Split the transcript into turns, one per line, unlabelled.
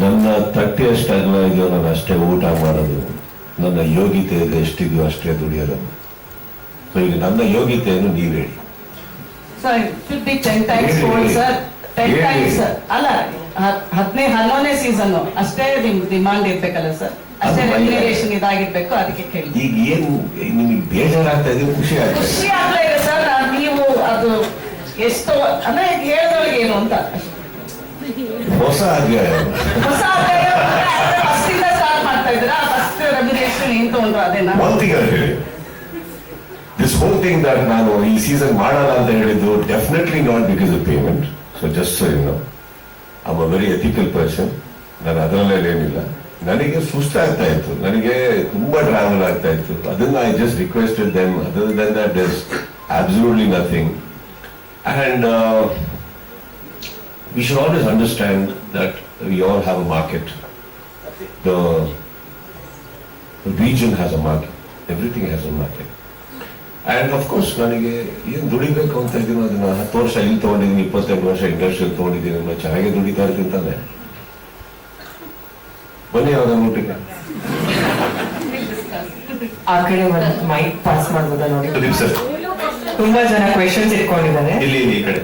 ನನ್ನ ತಟ್ಟೆ ಎಷ್ಟು ಅಗಲ ಇದೆಯೋ ನಾನು ಅಷ್ಟೇ ಊಟ ಮಾಡೋದು. ನನ್ನ ಯೋಗ್ಯತೆ ಇದೆ ಎಷ್ಟಿದೆಯೋ ಅಷ್ಟೇ ದುಡಿಯೋದು. ಸೊ ಈಗ ನನ್ನ ಯೋಗ್ಯತೆಯನ್ನು ನೀವು ಹೇಳಿ.
ಅಲ್ಲ ಹದಿನೈದು ಹನ್ನೊಂದನೇ ಸೀಸನ್ ಅಷ್ಟೇ ನಿಮ್ ಡಿಮಾಂಡ್ ಇರ್ಬೇಕಲ್ಲ ಸರ್ ಅಷ್ಟೇ ರೆಮ್ಯುನರೇಷನ್ ಇದಾಗಿರ್ಬೇಕು ಅದಕ್ಕೆ ಕೇಳಿ
ಈಗ ಏನು ನಿಮಗೆ ಬೇಜಾರಾಗ್ತಾ ಇದೆ ಖುಷಿ ಆಗ್ತಾ
ಖುಷಿ
ಇದೆ
ಆಗ್ತಾ ಇದೆ ಸರ್ ನೀವು ಅದು ಎಷ್ಟು ಅಂದ್ರೆ ಹೇಳಿದವ್ರಿಗೆ ಏನು ಅಂತ.
ಹೊಸ ಅಧ್ಯಾಯ.
ಹೊಸ ಫಸ್ಟ್ ಇಂದ ಸ್ಟಾರ್ಟ್ ಮಾಡ್ತಾ ಇದ್ದೀರಾ? ಫಸ್ಟ್ ರೆಮ್ಯುನರೇಷನ್ ಏನ್ ತಗೊಂಡ್ರು ಅದೇನಾ?
ಒಂದ್ ಥಿಂಗ್ ಹೇಳಿ. ದಿಸ್ ಹೋಲ್ ಥಿಂಗ್ ದಟ್ ನಾನು ಈ ಸೀಸನ್ ಮಾಡಲ್ಲ ಅಂತ ಹೇಳಿದ್ದು definitely not because of payment so just so you know I very ethical person ನಾನು ಅದರಲ್ಲೇ ಏನಿಲ್ಲ. ನನಗೆ ಸುಸ್ತಾಗ್ತಾ ಇತ್ತು. ನನಗೆ ತುಂಬಾ ಟ್ರಾವೆಲ್ ಆಗ್ತಾ ಇತ್ತು. ಅದನ್ನ I just requested them other than that is absolutely nothing and we should always understand that we all have a market. The the region has a market. Everything has a market. And of course course, ನನಗೆ ಏನು ದುಡಿಬೇಕು ಅಂತ ಇದ್ದೀನೋ ಅದನ್ನ ಹತ್ತು ವರ್ಷ ಇಲ್ಲಿ ತೊಗೊಂಡಿದ್ದೀನಿ ಇಪ್ಪತ್ತೆರಡು ವರ್ಷ ಇಂಡಸ್ಟ್ರಿಯಲ್ಲಿ ತೊಗೊಂಡಿದ್ದೀನಿ ಅನ್ನೋ ಚೆನ್ನಾಗಿ ದುಡಿತಾ ಇರ್ತೀನಿ ತಾನೆ ಬನ್ನಿ ಯಾವ್ದು ಊಟಕ್ಕೆ
ಆ ಕಡೆ ಮೈಕ್ ಪಾಸ್ ಮಾಡ್ಬೋದಾ ನೋಡಿ ತುಂಬಾ ಜನ ಕ್ವೆಶನ್ಸ್ ಇಟ್ಕೊಂಡಿದ್ದಾರೆ
ಇಲ್ಲಿ ಇಲ್ಲಿ ಈ ಕಡೆ